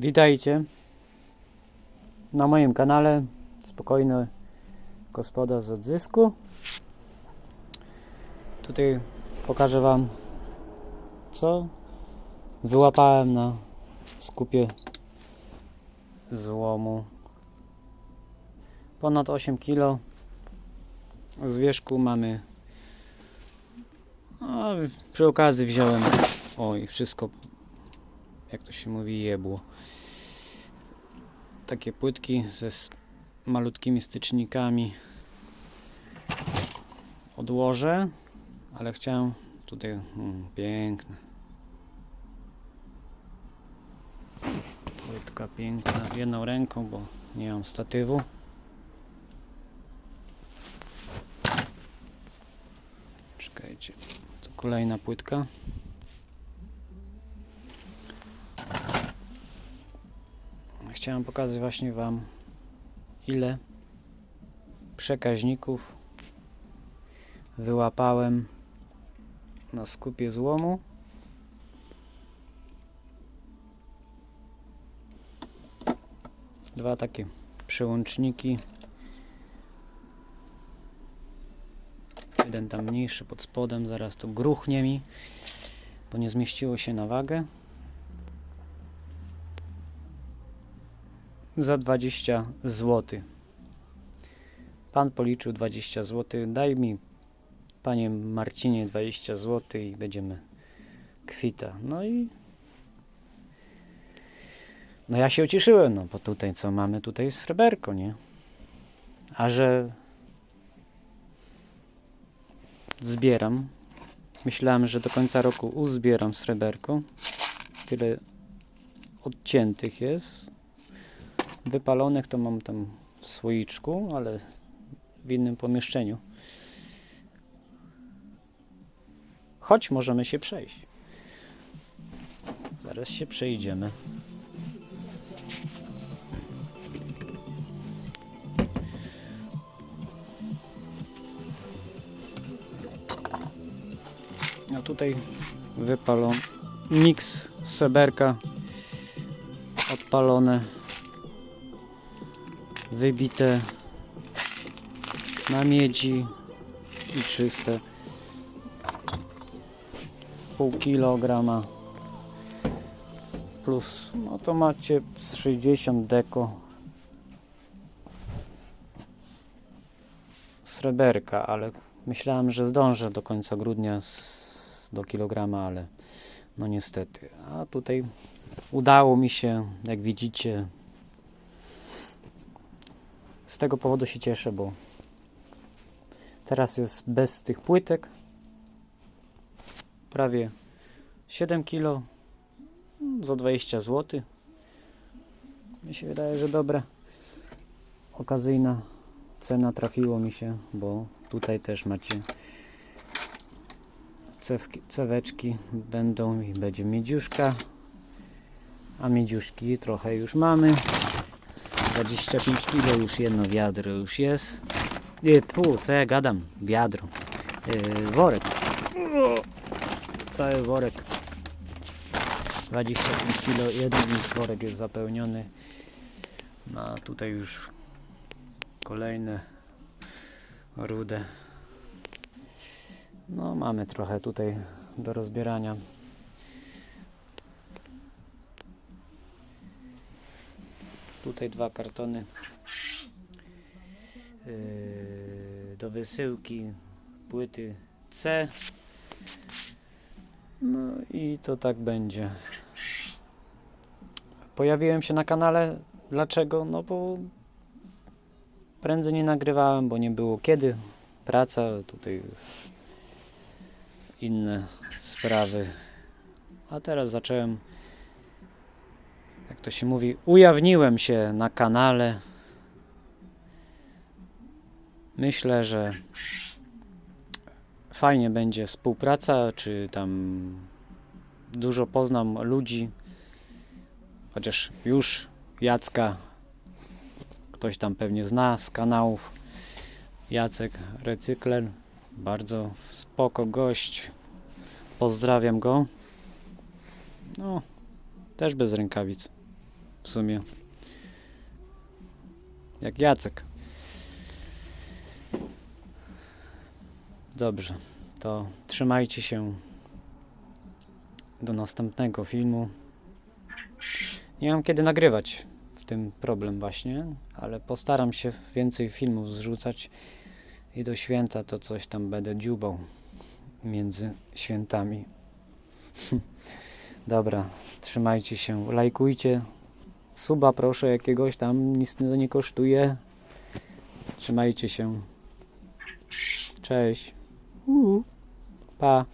Witajcie na moim kanale Spokojny Gospodarz Odzysku. Tutaj pokażę Wam, co wyłapałem na skupie złomu. Ponad 8 kg. Z wierzchu mamy. A, przy okazji wziąłem. O, i wszystko, jak to się mówi, jebło takie płytki ze malutkimi stycznikami. Odłożę, ale chciałem tutaj mm, piękne. Płytka piękna jedną ręką, bo nie mam statywu. Czekajcie tu kolejna płytka chciałem pokazać właśnie Wam ile przekaźników wyłapałem na skupie złomu. Dwa takie przełączniki. Jeden tam mniejszy pod spodem, zaraz tu gruchnie mi, bo nie zmieściło się na wagę. Za 20 zł. Pan policzył 20 zł. Daj mi, panie Marcinie, 20 zł i będziemy kwita. No i. No ja się ucieszyłem, no bo tutaj co mamy? Tutaj sreberko, nie? A że zbieram. Myślałem, że do końca roku uzbieram sreberko. Tyle odciętych jest. Wypalonych to mam tam w słoiczku, ale w innym pomieszczeniu. Choć możemy się przejść. Zaraz się przejdziemy. A tutaj wypalon miks seberka odpalone wybite na miedzi i czyste pół kilograma plus no to macie z 60 deko sreberka, ale myślałem, że zdążę do końca grudnia do kilograma, ale no niestety. A tutaj udało mi się, jak widzicie, z tego powodu się cieszę, bo teraz jest bez tych płytek. Prawie 7 kg za 20 zł. Mi się wydaje, że dobra. Okazyjna cena trafiło mi się, bo tutaj też macie cewki, ceweczki będą i będzie miedziuszka. A miedziuszki trochę już mamy. 25 kg już jedno wiadro już jest. Nie, pół, co ja gadam? Wiadro. Yy, worek. Cały worek. 25 kg, jeden już worek jest zapełniony. No tutaj już kolejne rude. No mamy trochę tutaj do rozbierania. Tutaj dwa kartony yy, do wysyłki płyty C. No i to tak będzie. Pojawiłem się na kanale. Dlaczego? No bo prędzej nie nagrywałem, bo nie było kiedy. Praca, tutaj inne sprawy. A teraz zacząłem jak to się mówi, ujawniłem się na kanale. Myślę, że fajnie będzie współpraca, czy tam dużo poznam ludzi, chociaż już Jacka ktoś tam pewnie zna z kanałów. Jacek Recykler, bardzo spoko gość. Pozdrawiam go. No, też bez rękawic. W sumie. Jak Jacek. Dobrze, to trzymajcie się do następnego filmu. Nie mam kiedy nagrywać, w tym problem właśnie, ale postaram się więcej filmów zrzucać i do święta to coś tam będę dziubał między świętami. Dobra, trzymajcie się, lajkujcie, suba proszę jakiegoś tam, nic to nie kosztuje. Trzymajcie się. Cześć. Pa.